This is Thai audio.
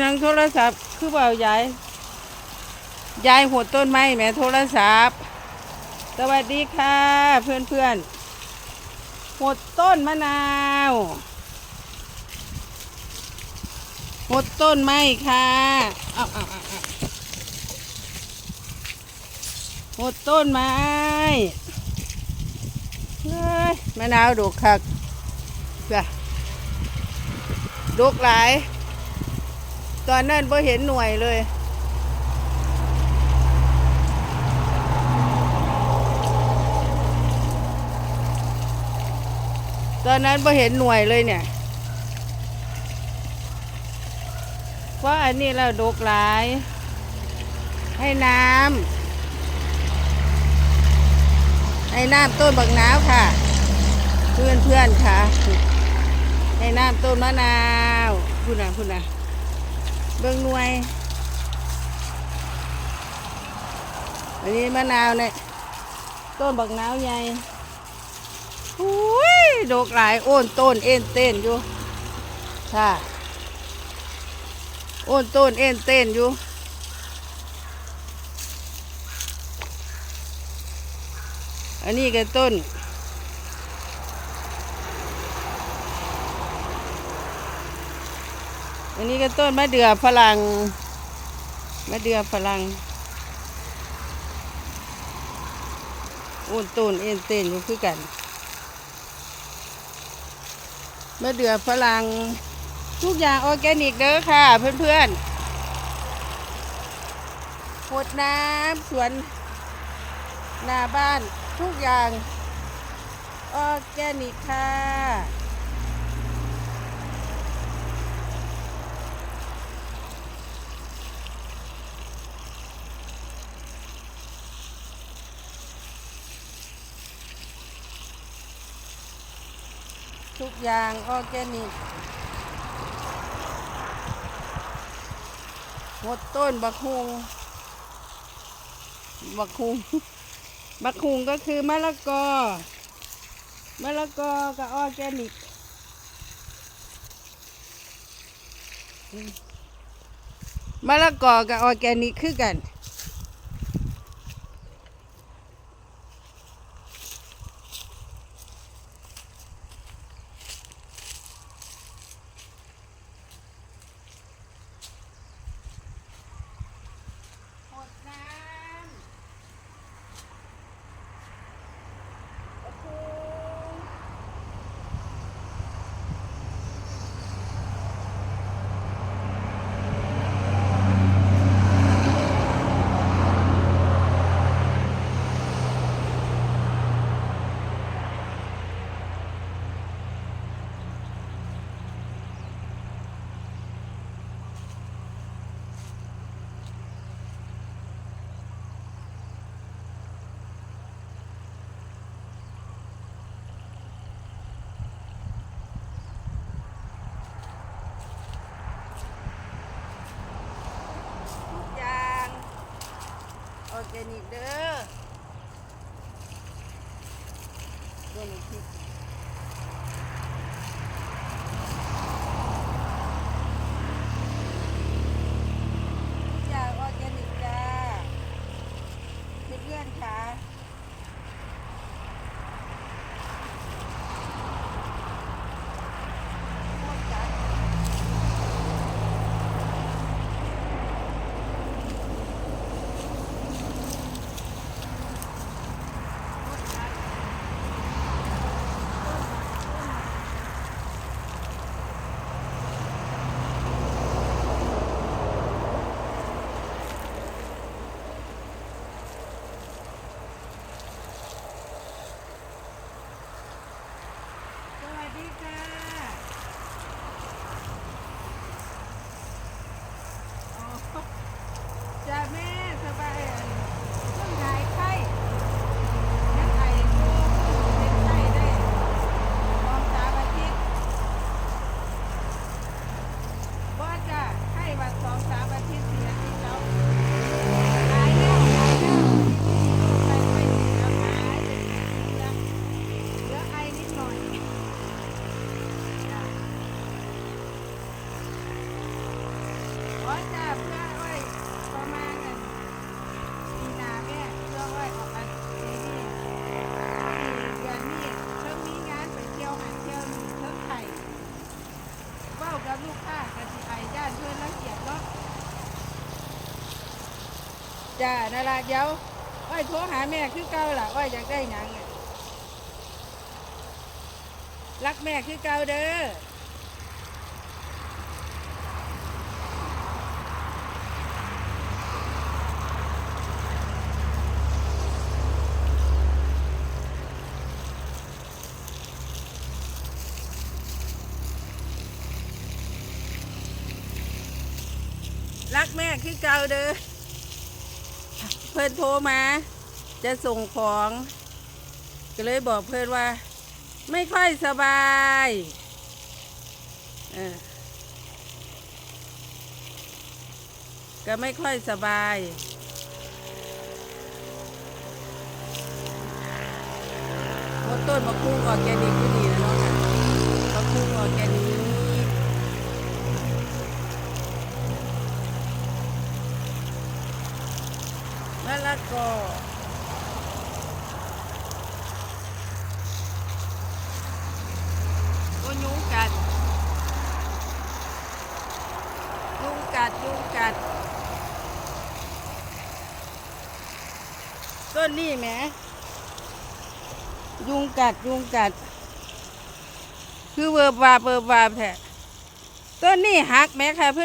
ยังโทรศัพท์คือเปล่ายายยายหัวต้นไม้แม่โทรศัพท์ สวัสดีค่ะเพื่อนเพื่อนๆหดต้นมะนาวหดต้นไม้ค่ะเอาเอาเอาเอาหดต้นไม้เฮ้ยมะนาวดกคักจ้ะดกหลาย ตอนนั้นพอเห็นหน่วยเลย ตอนนั้นพอเห็นหน่วยเลยเนี่ยเพราอันนี้เราดกหลาย ให้น้ำ ให้น้ำต้นบักนาวค่ะ เพื่อนเพื่อนๆค่ะ ให้น้ำต้นมะนาวพูดนะพูดนะ เบิ้งหน่วย อันนี้มะนาวเนี่ย ต้นบักนาวใหญ่อุ้ยดกหลายโอนต้นเอ็นเต้นอยู่ค่ะโอนต้นเอ็นเต้นอยู่อันนี้ก็ต้น อันนี้ก็ต้นมะเดื่อฝรั่งมะเดื่อฝรั่งโอนต้นเอ็นเต้นอยู่คือกันมะเดื่อฝรั่งทุกอย่างออร์แกนิกเด้อค่ะ เพื่อนๆหดน้ำสวนหน้าบ้านทุกอย่างออร์แกนิกค่ะ ทุกอย่างออร์แกนิกหมดต้นบักฮุงบักฮุงบักฮุงก็คือมะละกอมะละกอกับออร์แกนิกมมะละกอกับออร์แกนิกคือกัน หดน้ำโอ้โหทุกอย่าง เจนิกเด้อตัวนี้ ดีค่ะ จ้านั่นละเดี๋ยวอ้อยโทรหาแม่คือเก่าล่ะอ้อยอยากได้หยังเนี่ยรักแม่คือเก่าเด้อรักแม่คือเก่าเด้อ เพื่อนโทรมา จะส่งของ ก็เลยบอกเพื่อนว่า ไม่ค่อยสบายเออก็ไม่ค่อยสบาย มดต้นมะคุ้งออแกนิกที่นี่นะเนาะค่ะมะคุ้งออแกนิก มะละกอโอ้ยุงกัด ยุงกัด ยุงกัด ต้นนี่แหมยุงกัด ยุงกัด คือเวิร์บาบเวิร์บาบแท้ต้นนี่หักแหมค่ะเพื่อน